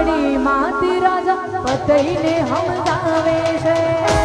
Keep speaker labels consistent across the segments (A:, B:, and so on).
A: વાળી માતી રાજા પતઈને સમજાવે છે.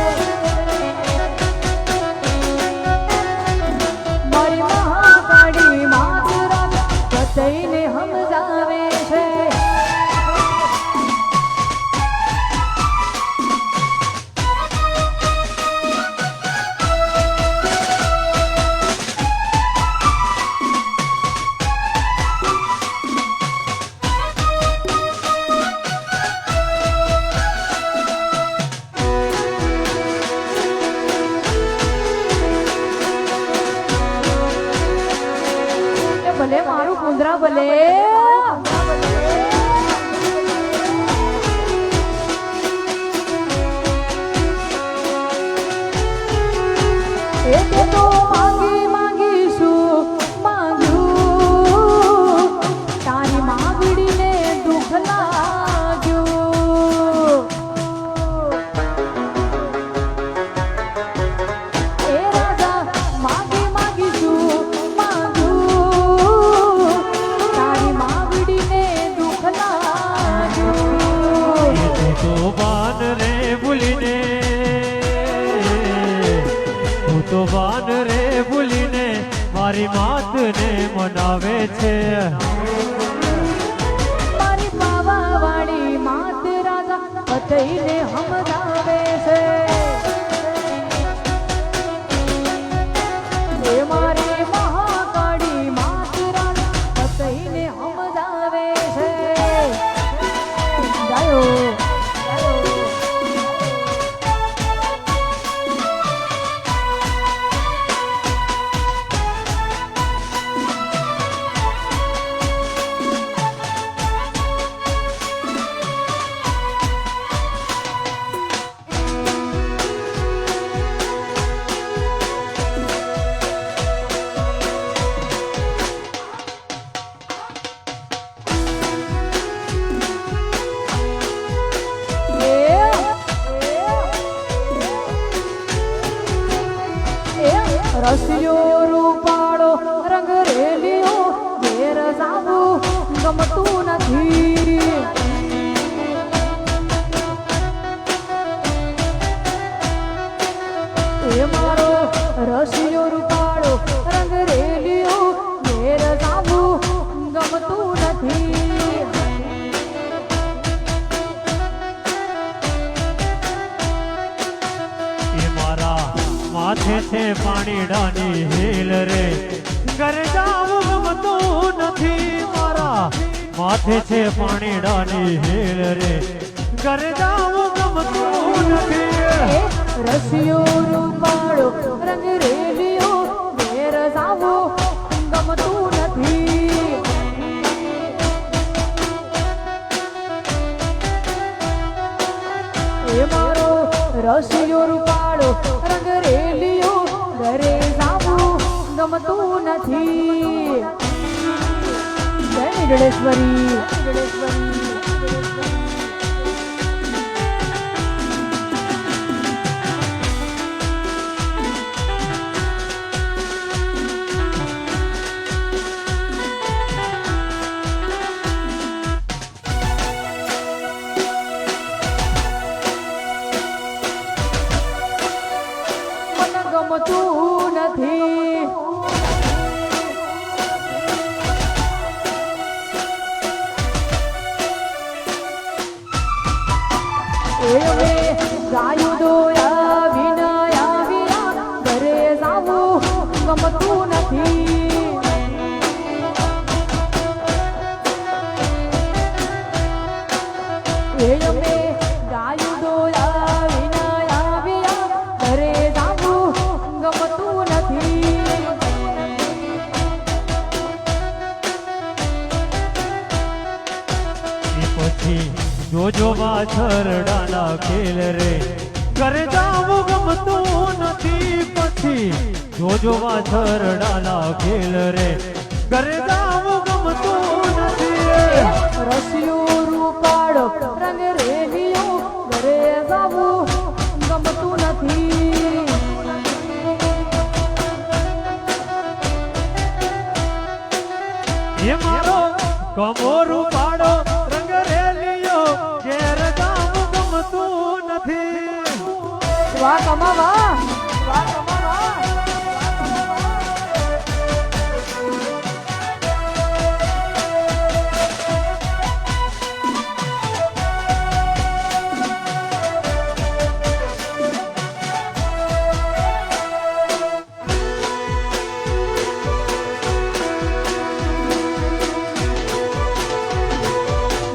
B: મનાવે છે
A: રસિયો રૂપાળો રંગ રેલિયો ઘેર જાવું ગમતું
B: છે પાણીડાની હિલ રે. ઘરે જાવું ગમતું નથી મારા. માથે છે પાણીડાની હિલ રે. ઘરે જાવું ગમતું નથી.
A: રસિયો રૂપાળો રંગ રેલિયો જય નીડળેશ્વરી
B: જોજો ખેલ રે. ઘરે જાવું ગમતું નથી પછી. જોજો વાછરડાના ખેલ રે. ઘરે જાવું ગમતું નથી
A: રસિયો રૂપાળ રંગ રેલિયો ઘરે જાવું ગમતું નથી.
B: એ મારો કમોરું
A: કમા વાહ. વાહ કમા વાહ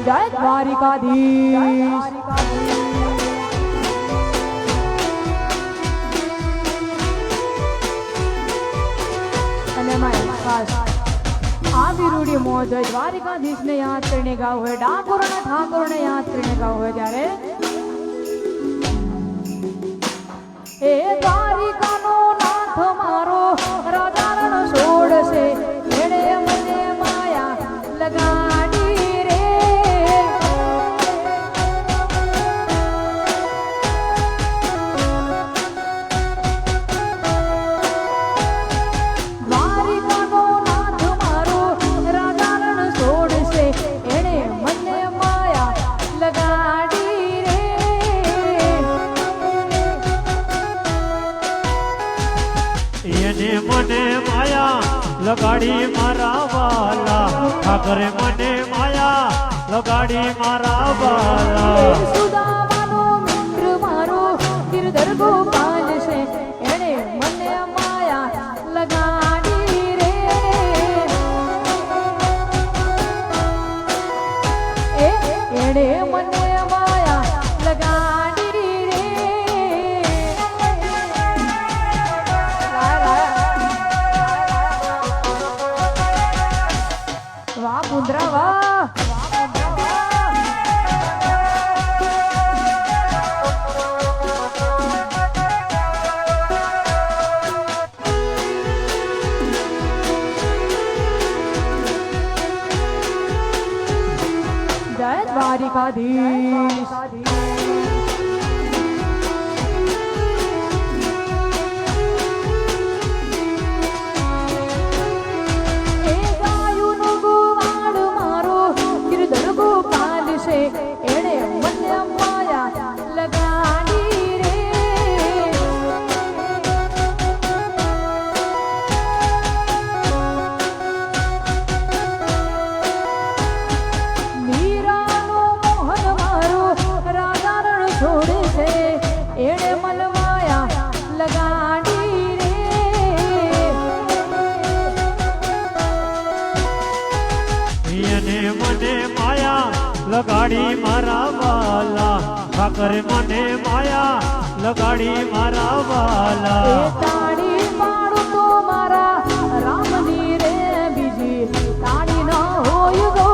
A: જય દ્વારિકાધીશ. મારી ખાસ આ મોજ હોય, દ્વારિકાધીશને યાદ કરીને ગાવ હોય ઠાકોર ઠાકોરને યાદ કરીને ગાવ હોય ત્યારે એ લગાડી મારા
B: વાલા. ઠાકરે મને માયા. લગાડી મારા વાલા.
A: સુદામાનો મિત્ર મારો. ગિરધર ગોપાલ દ્વારિકાધીશ એણે મલમાયા લગાડી રે
B: એને મને માયા લગાડી મારા વાલા ઠાકર મને માયા લગાડી મારા વાલા
A: તાળી પાડું તો મારા રામની રે બીજી તાળી ન હોય ગો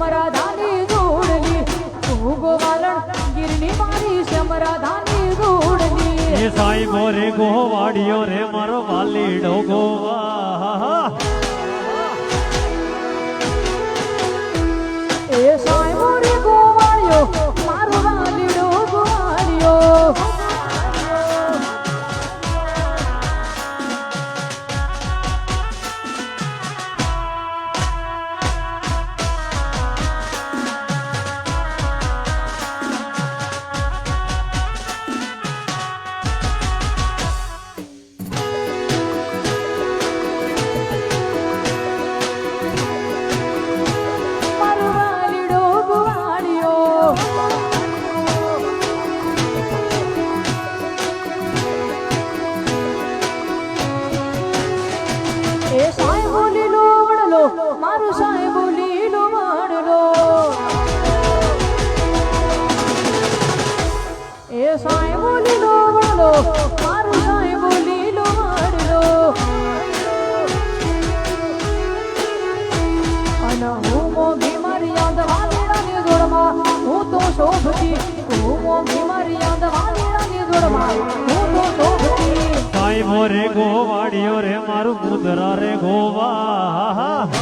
A: મારી સમરાધાની જોડલી હું ગોવાલણ ગીરની મારી સમરાધાની જોડલી
B: એ સાઈ મોરે ગોવાડિયો રે મારો વાલીડો ગોવા.
A: એ સાઈ મોરે ગોવાડિયો મારો વાલીડો ગોવાળિયો.
B: રે ગોવાડિયો રે મારું મુદરા રે ગોવા.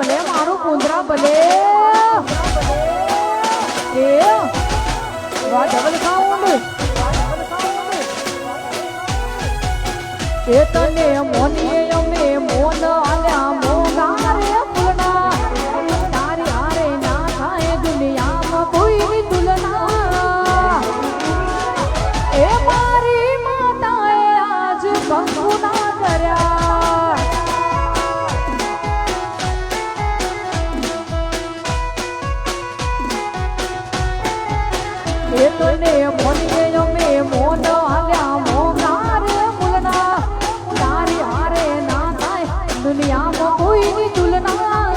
A: ભલે મારું કુંદરા ભલે. એ વાહ ડબલ ખાઉં એ તને મોનીએ দুনিয়া মা कोई नहीं तुलना